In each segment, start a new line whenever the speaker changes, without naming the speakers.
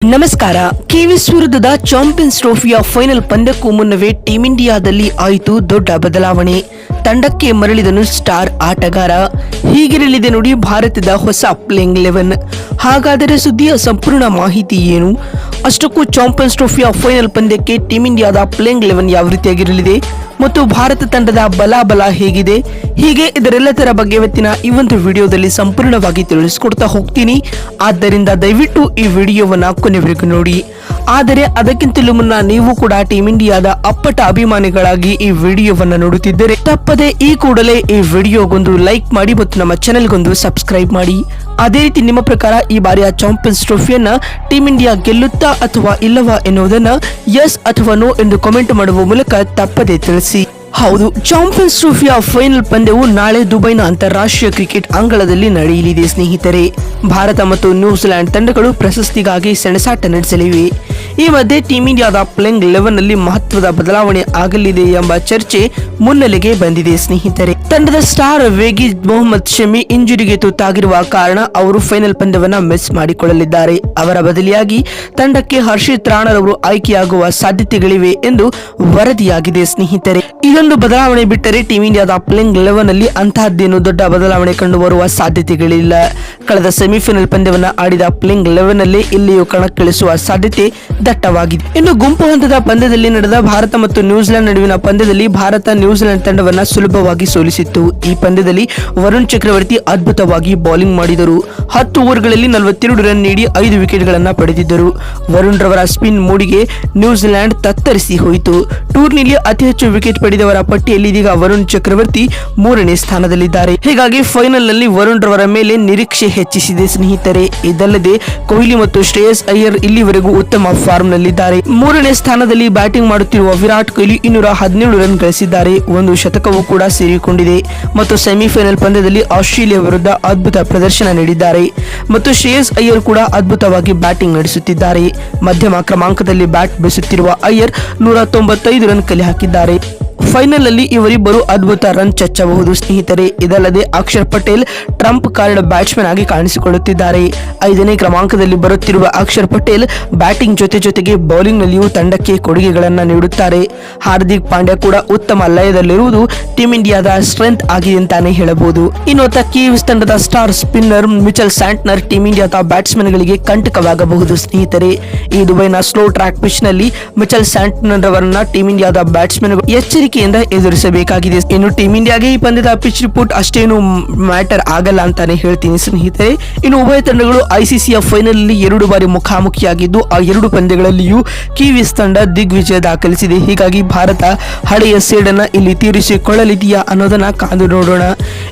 ನಮಸ್ಕಾರ. ಕಿವೀಸ್ ವಿರುದ್ಧದ ಚಾಂಪಿಯನ್ಸ್ ಟ್ರೋಫಿಯ ಫೈನಲ್ ಪಂದ್ಯಕ್ಕೂ ಮುನ್ನವೇ ಟೀಂ ಇಂಡಿಯಾದಲ್ಲಿ ಆಯಿತು ದೊಡ್ಡ ಬದಲಾವಣೆ. ತಂಡಕ್ಕೆ ಮರಳಿದನು ಸ್ಟಾರ್ ಆಟಗಾರ. ಹೀಗಿರಲಿದೆ ನೋಡಿ ಭಾರತದ ಹೊಸ ಪ್ಲೇಯಿಂಗ್ ಲೆವೆನ್ ಹಾಗಾದರೆ ಸುದ್ದಿಯ ಸಂಪೂರ್ಣ ಮಾಹಿತಿ ಏನು? ಅಷ್ಟಕ್ಕೂ ಚಾಂಪಿಯನ್ಸ್ ಟ್ರೋಫಿಯ ಫೈನಲ್ ಪಂದ್ಯಕ್ಕೆ ಟೀಂ ಇಂಡಿಯಾದ ಪ್ಲೇಯಿಂಗ್ ಲೆವೆನ್ ಯಾವ ರೀತಿಯಾಗಿರಲಿದೆ? ಮತ್ತು ಭಾರತ ತಂಡದ ಬಲಾಬಲ ಹೇಗಿದೆ? ಹೀಗೆ ಇದರೆಲ್ಲದರ ಬಗ್ಗೆ ಇವತ್ತಿನ ಈ ಒಂದು ವಿಡಿಯೋದಲ್ಲಿ ಸಂಪೂರ್ಣವಾಗಿ ತಿಳಿಸ್ಕೊಡ್ತಾ ಹೋಗ್ತೀನಿ. ಆದ್ದರಿಂದ ದಯವಿಟ್ಟು ಈ ವಿಡಿಯೋವನ್ನು ಕೊನೆವರೆಗೂ ನೋಡಿ. ಆದರೆ ಅದಕ್ಕಿಂತಲೂ ಮುನ್ನ ನೀವು ಕೂಡ ಟೀಂ ಇಂಡಿಯಾದ ಅಪ್ಪಟ ಅಭಿಮಾನಿಗಳಾಗಿ ಈ ವಿಡಿಯೋವನ್ನ ನೋಡುತ್ತಿದ್ದರೆ ತಪ್ಪದೆ ಈ ಕೂಡಲೇ ಈ ವಿಡಿಯೋಗೊಂದು ಲೈಕ್ ಮಾಡಿ ಮತ್ತು ನಮ್ಮ ಚಾನೆಲ್ಗೊಂದು ಸಬ್ಸ್ಕ್ರೈಬ್ ಮಾಡಿ. ಅದೇ ರೀತಿ ನಿಮ್ಮ ಪ್ರಕಾರ ಈ ಬಾರಿಯ ಚಾಂಪಿಯನ್ಸ್ ಟ್ರೋಫಿಯನ್ನ ಟೀಂ ಇಂಡಿಯಾ ಗೆಲ್ಲುತ್ತಾ ಅಥವಾ ಇಲ್ಲವಾ ಎನ್ನುವುದನ್ನ ಎಸ್ ಅಥವಾ ನೋ ಎಂದು ಕಮೆಂಟ್ ಮಾಡುವ ಮೂಲಕ ತಪ್ಪದೆ ತಿಳಿಸಿ. ಹೌದು ಚಾಂಪಿಯನ್ಸ್ ಟ್ರೋಫಿಯ ಫೈನಲ್ ಪಂದ್ಯವು ನಾಳೆ ದುಬೈನ ಅಂತಾರಾಷ್ಟ್ರೀಯ ಕ್ರಿಕೆಟ್ ಅಂಗಳದಲ್ಲಿ ನಡೆಯಲಿದೆ, ಸ್ನೇಹಿತರೆ. ಭಾರತ ಮತ್ತು ನ್ಯೂಜಿಲೆಂಡ್ ತಂಡಗಳು ಪ್ರಶಸ್ತಿಗಾಗಿ ಸೆಣಸಾಟ ನಡೆಸಲಿವೆ. ಈ ಮಧ್ಯೆ ಟೀಂ ಇಂಡಿಯಾದ ಪ್ಲೇಯಿಂಗ್ ಲೆವೆನ್ನಲ್ಲಿ ಮಹತ್ವದ ಬದಲಾವಣೆ ಆಗಲಿದೆ ಎಂಬ ಚರ್ಚೆ ಮುನ್ನೆಲೆಗೆ ಬಂದಿದೆ, ಸ್ನೇಹಿತರೆ. ತಂಡದ ಸ್ಟಾರ್ ವೇಗಿ ಮೊಹಮ್ಮದ್ ಶಮಿ ಇಂಜುರಿಗೆ ತುತ್ತಾಗಿರುವ ಕಾರಣ ಅವರು ಫೈನಲ್ ಪಂದ್ಯವನ್ನ ಮಿಸ್ ಮಾಡಿಕೊಳ್ಳಲಿದ್ದಾರೆ. ಅವರ ಬದಲಿಯಾಗಿ ತಂಡಕ್ಕೆ ಹರ್ಷಿತ್ ರಾಣರವರು ಆಯ್ಕೆಯಾಗುವ ಸಾಧ್ಯತೆಗಳಿವೆ ಎಂದು ವರದಿಯಾಗಿದೆ, ಸ್ನೇಹಿತರೆ. ಇದೊಂದು ಬದಲಾವಣೆ ಬಿಟ್ಟರೆ ಟೀಂ ಇಂಡಿಯಾದ ಪ್ಲೇಯಿಂಗ್ ಲೆವೆನ್ ಅಲ್ಲಿ ಅಂತಹದ್ದೇನು ದೊಡ್ಡ ಬದಲಾವಣೆ ಕಂಡು ಬರುವ ಸಾಧ್ಯತೆಗಳಿಲ್ಲ. ಕಳೆದ ಸೆಮಿಫೈನಲ್ ಪಂದ್ಯವನ್ನ ಆಡಿದ ಪ್ಲೇಯಿಂಗ್ ಲೆವೆನ್ ಅಲ್ಲಿ ಇಲ್ಲಿಯೂ ಕಣಕ್ಕಿಳಿಸುವ ಸಾಧ್ಯತೆ ದಟ್ಟವಾಗಿದೆ. ಇನ್ನು ಗುಂಪು ಹಂತದ ಪಂದ್ಯದಲ್ಲಿ ನಡೆದ ಭಾರತ ಮತ್ತು ನ್ಯೂಜಿಲೆಂಡ್ ನಡುವಿನ ಪಂದ್ಯದಲ್ಲಿ ಭಾರತ ನ್ಯೂಜಿಲೆಂಡ್ ತಂಡವನ್ನ ಸುಲಭವಾಗಿ ಸೋಲಿಸಿತ್ತು. ಈ ಪಂದ್ಯದಲ್ಲಿ ವರುಣ್ ಚಕ್ರವರ್ತಿ ಅದ್ಭುತವಾಗಿ ಬೌಲಿಂಗ್ ಮಾಡಿದರು. ಹತ್ತು ಓವರ್ಗಳಲ್ಲಿ ನಲವತ್ತೆರಡು ರನ್ ನೀಡಿ ಐದು ವಿಕೆಟ್ಗಳನ್ನು ಪಡೆದಿದ್ದರು. ವರುಣ್ ರವರ ಸ್ಪಿನ್ ಮೂಡಿಗೆ ನ್ಯೂಜಿಲೆಂಡ್ ತತ್ತರಿಸಿ ಹೋಯಿತು. ಟೂರ್ನಿಯಲ್ಲಿ ಅತಿ ಹೆಚ್ಚು ವಿಕೆಟ್ ಪಡೆದವರ ಪಟ್ಟಿಯಲ್ಲಿ ಇದೀಗ ವರುಣ್ ಚಕ್ರವರ್ತಿ ಮೂರನೇ ಸ್ಥಾನದಲ್ಲಿದ್ದಾರೆ. ಹೀಗಾಗಿ ಫೈನಲ್ನಲ್ಲಿ ವರುಣ್ ರವರ ಮೇಲೆ ನಿರೀಕ್ಷೆ ಹೆಚ್ಚಿಸಿದೆ ಸ್ನೇಹಿತರೆ. ಇದಲ್ಲದೆ ಕೊಹ್ಲಿ ಮತ್ತು ಶ್ರೇಯಸ್ ಅಯ್ಯರ್ ಇಲ್ಲಿವರೆಗೂ ಉತ್ತಮ ಫಾರ್ಮ್ ನಲ್ಲಿದ್ದಾರೆ ಮೂರನೇ ಸ್ಥಾನದಲ್ಲಿ ಬ್ಯಾಟಿಂಗ್ ಮಾಡುತ್ತಿರುವ ವಿರಾಟ್ ಕೊಹ್ಲಿ ಇನ್ನೂರ ಹದಿನೇಳು ರನ್ ಗಳಿಸಿದ್ದಾರೆ. ಒಂದು ಶತಕವೂ ಕೂಡ ಸೇರಿಕೊಂಡಿದೆ. ಮತ್ತು ಸೆಮಿಫೈನಲ್ ಪಂದ್ಯದಲ್ಲಿ ಆಸ್ಟ್ರೇಲಿಯಾ ವಿರುದ್ಧ ಅದ್ಭುತ ಪ್ರದರ್ಶನ ನೀಡಿದ್ದಾರೆ. ಮತ್ತು ಶ್ರೇಯಸ್ ಅಯ್ಯರ್ ಕೂಡ ಅದ್ಭುತವಾಗಿ ಬ್ಯಾಟಿಂಗ್ ನಡೆಸುತ್ತಿದ್ದಾರೆ. ಮಧ್ಯಮ ಕ್ರಮಾಂಕದಲ್ಲಿ ಬ್ಯಾಟ್ ಬೀಸುತ್ತಿರುವ ಅಯ್ಯರ್ ನೂರ ತೊಂಬತ್ತೈದು ರನ್ ಕಲೆ ಹಾಕಿದ್ದಾರೆ. ಫೈನಲ್ ಅಲ್ಲಿ ಇವರಿಬ್ಬರು ಅದ್ಭುತ ರನ್ ಚಚ್ಚಬಹುದು, ಸ್ನೇಹಿತರೆ. ಇದಲ್ಲದೆ Akshar Patel trump card batsman ಆಗಿ ಕಾಣಿಸಿಕೊಳ್ಳುತ್ತಿದ್ದಾರೆ. ಐದನೇ ಕ್ರಮಾಂಕದಲ್ಲಿ ಬರುತ್ತಿರುವ ಅಕ್ಷರ್ ಪಟೇಲ್ ಬ್ಯಾಟಿಂಗ್ ಜೊತೆ ಜೊತೆಗೆ ಬೌಲಿಂಗ್ ನಲ್ಲಿಯೂ ತಂಡಕ್ಕೆ ಕೊಡುಗೆಗಳನ್ನು ನೀಡುತ್ತಾರೆ. ಹಾರ್ದಿಕ್ ಪಾಂಡ್ಯ ಕೂಡ ಉತ್ತಮ ಲಯದಲ್ಲಿರುವುದು ಟೀಂ ಇಂಡಿಯಾದ ಸ್ಟ್ರೆಂತ್ ಆಗಿದೆ ಅಂತಾನೆ ಹೇಳಬಹುದು. ಇನ್ನು ಕೀವ್ಸ್ ತಂಡದ star spinner Mitchell Santner team ಇಂಡಿಯಾದ ಬ್ಯಾಟ್ಸ್ಮನ್ ಗಳಿಗೆ ಕಂಟಕವಾಗಬಹುದು, ಸ್ನೇಹಿತರೆ. ಈ ದುಬೈನ ಸ್ಲೋ ಟ್ರ್ಯಾಕ್ ಪಿಚ್ನಲ್ಲಿ ಮಿಚಲ್ ಸ್ಯಾಂಟ್ನರ್ ಅವರನ್ನ ಟೀಂ ಇಂಡಿಯಾದ ಬ್ಯಾಟ್ಸ್ಮನ್ ಎಚ್ಚರಿಕೆಯಿಂದ ಎದುರಿಸಬೇಕಾಗಿದೆ. ಇನ್ನು ಟೀಮ್ ಇಂಡಿಯಾಗೆ ಈ ಪಂದ್ಯದ ಪಿಚ್ ರಿಪೋರ್ಟ್ ಅಷ್ಟೇನು ಮ್ಯಾಟರ್ ಆಗಲ್ಲ ಅಂತಾನೆ ಹೇಳ್ತೀನಿ ಸ್ನೇಹಿತರೆ. ಇನ್ನು ಉಭಯ ತಂಡಗಳು ಐಸಿಸಿಯ ಫೈನಲ್ ಅಲ್ಲಿ ಎರಡು ಬಾರಿ ಮುಖಾಮುಖಿಯಾಗಿದ್ದು, ಆ ಎರಡು ಪಂದ್ಯಗಳಲ್ಲಿಯೂ ಕಿವೀಸ್ ತಂಡ ದಿಗ್ವಿಜಯ ದಾಖಲಿಸಿದೆ. ಹೀಗಾಗಿ ಭಾರತ ಹಳೆಯ ಸೇಡನ್ನ ಇಲ್ಲಿ ತೀರಿಸಿಕೊಳ್ಳಲಿದೆಯಾ ಅನ್ನೋದನ್ನ ಕಾದು ನೋಡೋಣ.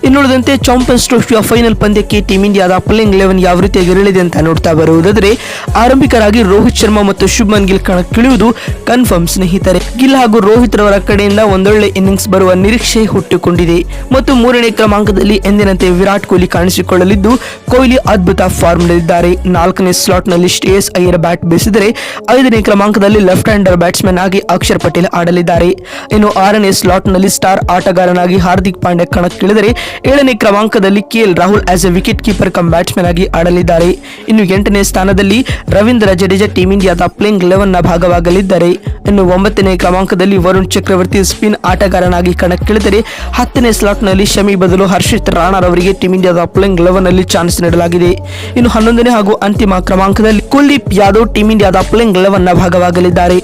ಇನ್ನುಳಿದಂತೆ ಚಾಂಪಿಯನ್ಸ್ ಟ್ರೋಫಿಯ ಫೈನಲ್ ಪಂದ್ಯಕ್ಕೆ ಟೀಂ ಇಂಡಿಯಾದ ಪ್ಲೇಯಿಂಗ್ ಲೆವೆನ್ ಯಾವ ರೀತಿಯಾಗಿರಲಿದೆ ಅಂತ ನೋಡ್ತಾ ಬರುವುದಾದರೆ, ಆರಂಭಿಕರಾಗಿ ರೋಹಿತ್ ಶರ್ಮಾ ಮತ್ತು ಶುಭನ್ ಗಿಲ್ ಕಣಕ್ಕಿಳಿಯುವುದು ಕನ್ಫರ್ಮ್ ಸ್ನೇಹಿತರೆ. ಗಿಲ್ ಹಾಗೂ ರೋಹಿತ್ ರವರ ಕಡೆಯಿಂದ ಒಂದೊಳ್ಳೆ ಇನ್ನಿಂಗ್ಸ್ ಬರುವ ನಿರೀಕ್ಷೆ ಹುಟ್ಟಿಕೊಂಡಿದೆ. ಮತ್ತು ಮೂರನೇ ಕ್ರಮಾಂಕದಲ್ಲಿ ಎಂದಿನಂತೆ ವಿರಾಟ್ ಕೊಹ್ಲಿ ಕಾಣಿಸಿಕೊಳ್ಳಲಿದ್ದು, ಕೊಹ್ಲಿ ಅದ್ಭುತ ಫಾರ್ಮ್ನಲ್ಲಿದ್ದಾರೆ. ನಾಲ್ಕನೇ ಸ್ಲಾಟ್ನಲ್ಲಿ ಶ್ರೇಯಸ್ ಅಯ್ಯರ್ ಬ್ಯಾಟ್ ಬೀಸಿದರೆ, ಐದನೇ ಕ್ರಮಾಂಕದಲ್ಲಿ ಲೆಫ್ಟ್ ಹ್ಯಾಂಡರ್ ಬ್ಯಾಟ್ಸ್ಮನ್ ಆಗಿ ಅಕ್ಷರ್ ಪಟೇಲ್ ಆಡಲಿದ್ದಾರೆ. ಇನ್ನು ಆರನೇ ಸ್ಲಾಟ್ನಲ್ಲಿ ಸ್ಟಾರ್ ಆಟಗಾರನಾಗಿ ಹಾರ್ದಿಕ್ ಪಾಂಡ್ಯ ಕಣಕ್ಕಿಳಿದರೆ, ಏಳನೇ ಕ್ರಮಾಂಕದಲ್ಲಿ KL Rahul as a wicket keeper cum batsman ಆಗಿ ಆಡಲಿದ್ದಾರೆ. ಇನ್ನು ಎಂಟನೇ ಸ್ಥಾನದಲ್ಲಿ ರವೀಂದ್ರ ಜಡೇಜಾ ಟೀಮ್ ಇಂಡಿಯಾದ ಪ್ಲೇಯಿಂಗ್ನ ಭಾಗವಾಗಲಿದ್ದಾರೆ. ಇನ್ನು ಒಂಬತ್ತನೇ ಕ್ರಮಾಂಕದಲ್ಲಿ ವರುಣ್ ಚಕ್ರವರ್ತಿ ಸ್ಪಿನ್ ಆಟಗಾರನಾಗಿ ಕಣಕ್ಕಿಳಿದರೆ ಹತ್ತನೇ ಸ್ಲಾಟ್ನಲ್ಲಿ ಶಮಿ ಬದಲು ಹರ್ಷಿತ್ ರಾಣಾರವರಿಗೆ ಟೀಂ ಇಂಡಿಯಾದ ಪ್ಲೇಯಿಂಗ್ ಲೆವೆನ್ನಲ್ಲಿ ಚಾನ್ಸ್ ನೀಡಲಾಗಿದೆ. ಇನ್ನು ಹನ್ನೊಂದನೇ ಹಾಗೂ ಅಂತಿಮ ಕ್ರಮಾಂಕದಲ್ಲಿ ಕುಲ್ದೀಪ್ ಯಾದವ್ ಟೀಂ ಇಂಡಿಯಾದ ಪ್ಲೇಯಿಂಗ್ನ ಭಾಗವಾಗಲಿದ್ದಾರೆ.